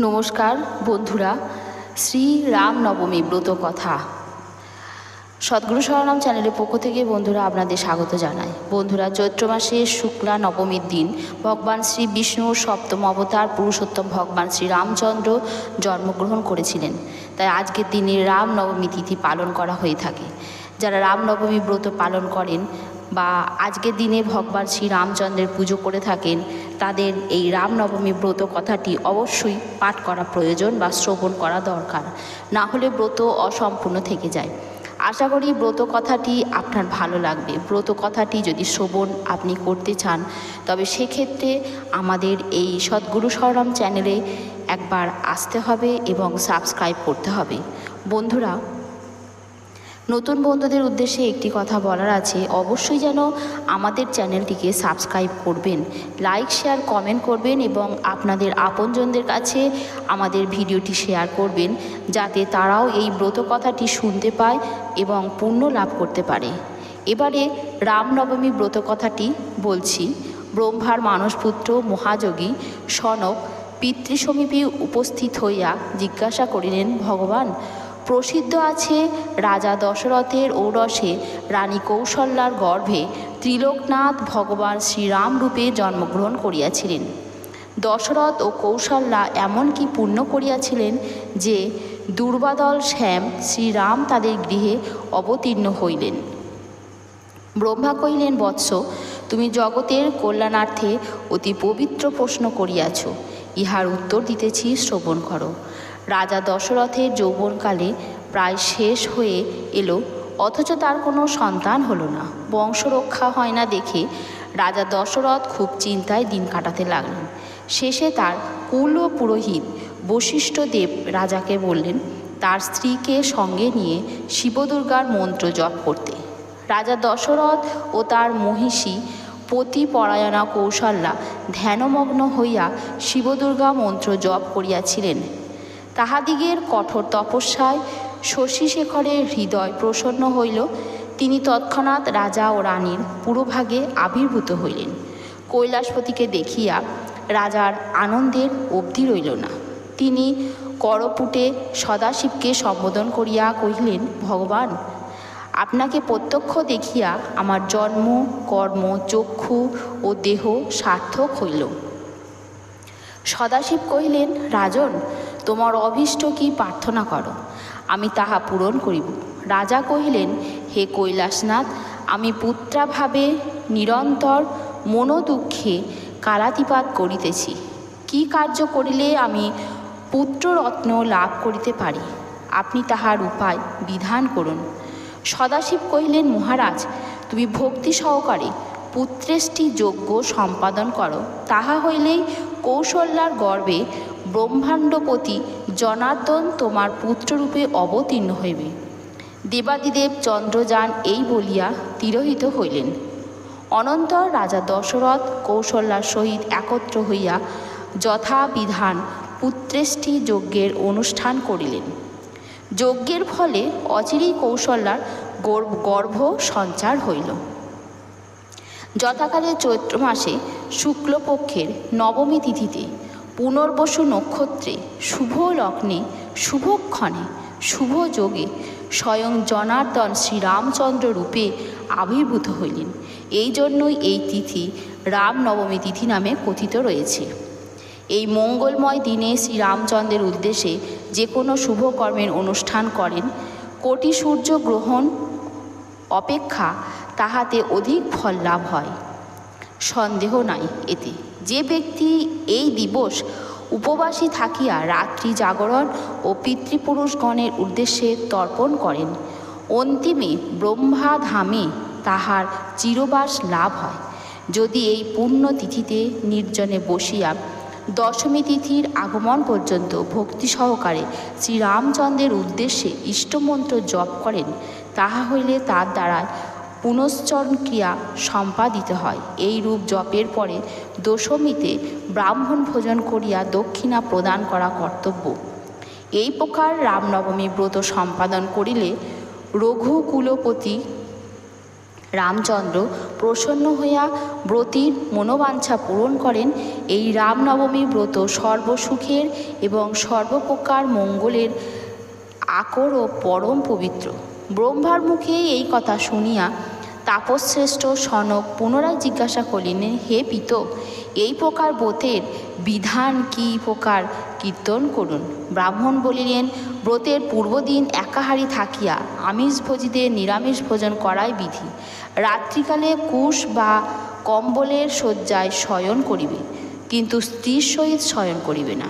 নমস্কার, বন্ধুরা। শ্রী রাম নবমী ব্রত কথা। সদ্গুরু শরণম চ্যানেলের পক্ষ থেকে বন্ধুরা আপনাদের স্বাগত জানাই। বন্ধুরা, চৈত্র মাসের শুক্লা নবমীর দিন ভগবান শ্রী বিষ্ণুর সপ্তম অবতার পুরুষোত্তম ভগবান শ্রী রামচন্দ্র জন্মগ্রহণ করেছিলেন। তাই আজকের দিনে রাম নবমী তিথি পালন করা হয়ে থাকে। যারা রামনবমী ব্রত পালন করেন বা আজকের দিনে ভগবান শ্রী রামচন্দ্রের পুজো করে থাকেন, তাদের এই রামনবমী ব্রত কথাটি অবশ্যই পাঠ করা প্রয়োজন বা শ্রবণ করা দরকার। না হলে ব্রত অসম্পূর্ণ থেকে যায়। আশা করি ব্রত কথাটি আপনার ভালো লাগবে। ব্রত কথাটি যদি শ্রবণ আপনি করতে চান, তবে সেক্ষেত্রে আমাদের এই সদ্গুরু সরম চ্যানেলে একবার আসতে হবে এবং সাবস্ক্রাইব করতে হবে। বন্ধুরা নতুন বন্ধুদের উদ্দেশ্যে একটি কথা বলার আছে, অবশ্যই যেন আমাদের চ্যানেলটিকে সাবস্ক্রাইব করবেন, লাইক, শেয়ার, কমেন্ট করবেন এবং আপনাদের আপনজনদের কাছে আমাদের ভিডিওটি শেয়ার করবেন, যাতে তারাও এই ব্রত কথাটি শুনতে পায় এবং পুণ্য লাভ করতে পারে। এবারে রামনবমী ব্রত কথাটি বলছি। ব্রহ্মার মানসপুত্র মহাযোগী সনক পিতৃসমীপে উপস্থিত হইয়া জিজ্ঞাসা করিলেন, ভগবান প্রসিদ্ধ আছে রাজা দশরথের ঔরসে রানী কৌশল্যার গর্ভে ত্রিলোকনাথ ভগবান শ্রীরাম রূপে জন্মগ্রহণ করিয়াছিলেন। দশরথ ও কৌশল্যা এমন কি পুণ্য করিয়াছিলেন যে দুর্বাদল শ্যাম শ্রীরাম তাদের গৃহে অবতীর্ণ হইলেন। ব্রহ্মা কহিলেন, বৎস, তুমি জগতের কল্যাণার্থে অতি পবিত্র প্রশ্ন করিয়াছ। ইহার উত্তর দিতেছি, শ্রবণ করো। রাজা দশরথের যৌবনকালে প্রায় শেষ হয়ে এলো, অথচ তার কোনো সন্তান হলো না। বংশরক্ষা হয় না দেখে রাজা দশরথ খুব চিন্তায় দিন কাটাতে লাগলেন। শেষে তার কুল ও পুরোহিত বশিষ্ঠদেব রাজাকে বললেন, তার স্ত্রীকে সঙ্গে নিয়ে শিবদুর্গার মন্ত্র জপ করতে। রাজা দশরথ ও তার মহিষী পতিপরায়ণা কৌশল্যা ধ্যানমগ্ন হইয়া শিবদুর্গা মন্ত্র জপ করিয়াছিলেন। তাহাদিগের কঠোর তপস্যায় শশীশেখরের হৃদয় প্রসন্ন হইল। তিনি তৎক্ষণাৎ রাজা ও রানীর পুরোভাগে আবির্ভূত হইলেন। কৈলাসপতিকে দেখিয়া রাজার আনন্দের অবধি রইল না। তিনি করপুটে সদাশিবকে সম্বোধন করিয়া কহিলেন, ভগবান, আপনাকে প্রত্যক্ষ দেখিয়া আমার জন্ম, কর্ম, চক্ষু ও দেহ সার্থক হইল। সদাশিব কহিলেন, রাজন তোমার অভীষ্ট কি প্রার্থনা করো? আমি তাহা পূরণ করিব। রাজা কহিলেন, হে কৈলাসনাথ, আমি পুত্রাভাবে নিরন্তর মনোদুঃখে কালাতিপাত করিতেছি। কি কার্য করিলে আমি পুত্ররত্ন লাভ করিতে পারি? আপনি তাহার উপায় বিধান করুন। সদাশিব কহিলেন, মহারাজ, তুমি ভক্তি সহকারে পুত্রেষ্টি যজ্ঞ সম্পাদন করো। তাহা হইলেই কৌশল্যার গর্বে ব্রহ্মাণ্ডপতি জনার্দন তোমার পুত্ররূপে অবতীর্ণ হইবে। দেবাদিদেব চন্দ্রযান এই বলিয়া তিরোহিত হইলেন। অনন্তর রাজা দশরথ কৌশল্যার সহিত একত্র হইয়া যথাবিধান পুত্রেষ্টি যজ্ঞের অনুষ্ঠান করিলেন। যজ্ঞের ফলে অচিরেই কৌশল্যার গর্ভ সঞ্চার হইল। যথাকালে চৈত্র মাসে শুক্লপক্ষের নবমী তিথিতে পুনর্বসু নক্ষত্রে, শুভ লগ্নে শুভক্ষণে শুভ যোগে স্বয়ং জনার্দন শ্রীরামচন্দ্র রূপে আবির্ভূত হইলেন। এই জন্যই এই তিথি রামনবমী তিথি নামে কথিত রয়েছে। এই মঙ্গলময় দিনে শ্রীরামচন্দ্রের উদ্দেশ্যে যে কোনো শুভ কর্মের অনুষ্ঠান করেন। কোটি সূর্য গ্রহণ অপেক্ষা তাহাতে অধিক ফল লাভ হয়। সন্দেহ নাই এতে। যে ব্যক্তি এই দিবস উপবাসী থাকিয়া রাত্রি জাগরণ ও পিতৃপুরুষগণের উদ্দেশ্যে তর্পণ করেন, অন্তিমে ব্রহ্মা ধামে তাহার চিরবাস লাভ হয়। যদি এই পুণ্য তিথিতে নির্জনে বসিয়া দশমী তিথির আগমন পর্যন্ত ভক্তি সহকারে শ্রীরামচন্দ্রের উদ্দেশ্যে ইষ্টমন্ত্র জপ করেন, তাহা হইলে তার দ্বারা পুনশ্চরণ ক্রিয়া সম্পাদিত হয়। এই রূপ জপের পরে দশমীতে ব্রাহ্মণ ভোজন করিয়া দক্ষিণা প্রদান করা কর্তব্য। এই প্রকার রামনবমী ব্রত সম্পাদন করিলে রঘুকুলপতি রামচন্দ্র প্রসন্ন হইয়া ব্রতীর মনোবাঞ্ছা পূরণ করেন। এই রামনবমী ব্রত সর্বসুখের এবং সর্বপ্রকার মঙ্গলের আকর ও পরম পবিত্র। ব্রহ্মার মুখে এই কথা শুনিয়া তাপশ্রেষ্ঠ সনক পুনরায় জিজ্ঞাসা করিলেন, হে পিত, এই প্রকার ব্রতের বিধান কি প্রকার? কীর্তন করুন। ব্রাহ্মণ বলিলেন, ব্রতের পূর্বদিন একাহারি থাকিয়া আমিষ ভোজিদের নিরামিষ ভোজন করাই বিধি। রাত্রিকালে কুশ বা কম্বলের শয্যায় শয়ন করিবে, কিন্তু স্ত্রীর সহিত শয়ন করিবে না।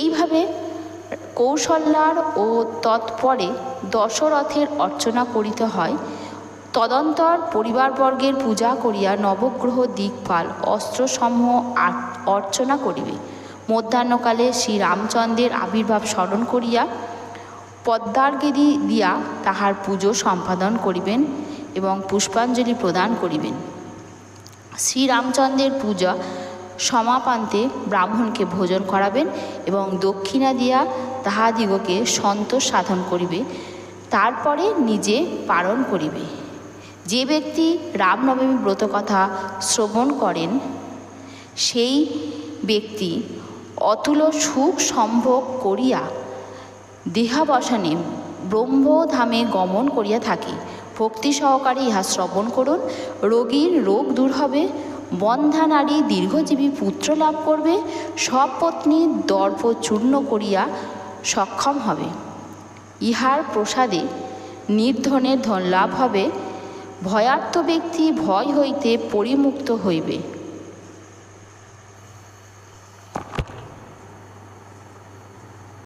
এইভাবে কৌশল্যার ও তৎপরে দশরথের অর্চনা করিতে হয়। তদন্তর পরিবারবর্গের পূজা করিয়া নবগ্রহ দিকপাল, অস্ত্রসমূহ অর্চনা করিবে। মধ্যাহ্নকালে শ্রীরামচন্দ্রের আবির্ভাব স্মরণ করিয়া পদ্মার্গেদি দিয়া তাহার পুজো সম্পাদন করিবেন এবং পুষ্পাঞ্জলি প্রদান করিবেন। শ্রীরামচন্দ্রের পূজা সমাপান্তে ব্রাহ্মণকে ভোজন করাবেন এবং দক্ষিণা দিয়া তাহাদিগকে সন্তোষ সাধন করিবে, তারপরে নিজে পালন করিবে। যে ব্যক্তি রামনবমী ব্রত কথা শ্রবণ করেন, সেই ব্যক্তি অতুল সুখ সম্ভোগ করিয়া দেহাবসানে ব্রহ্মধামে গমন করিয়া থাকে। ভক্তি সহকারে ইহা শ্রবণ করুন। রোগীর রোগ দূর হবে, বন্ধা নারী দীর্ঘজীবী পুত্র লাভ করবে সপত্নী দর্প চূর্ণ করিয়া সক্ষম হবে। ইহার প্রসাদে নির্ধনের ধন লাভ হবে ভয়ার্থ ব্যক্তি ভয় হইতে পরিমুক্ত হইবে।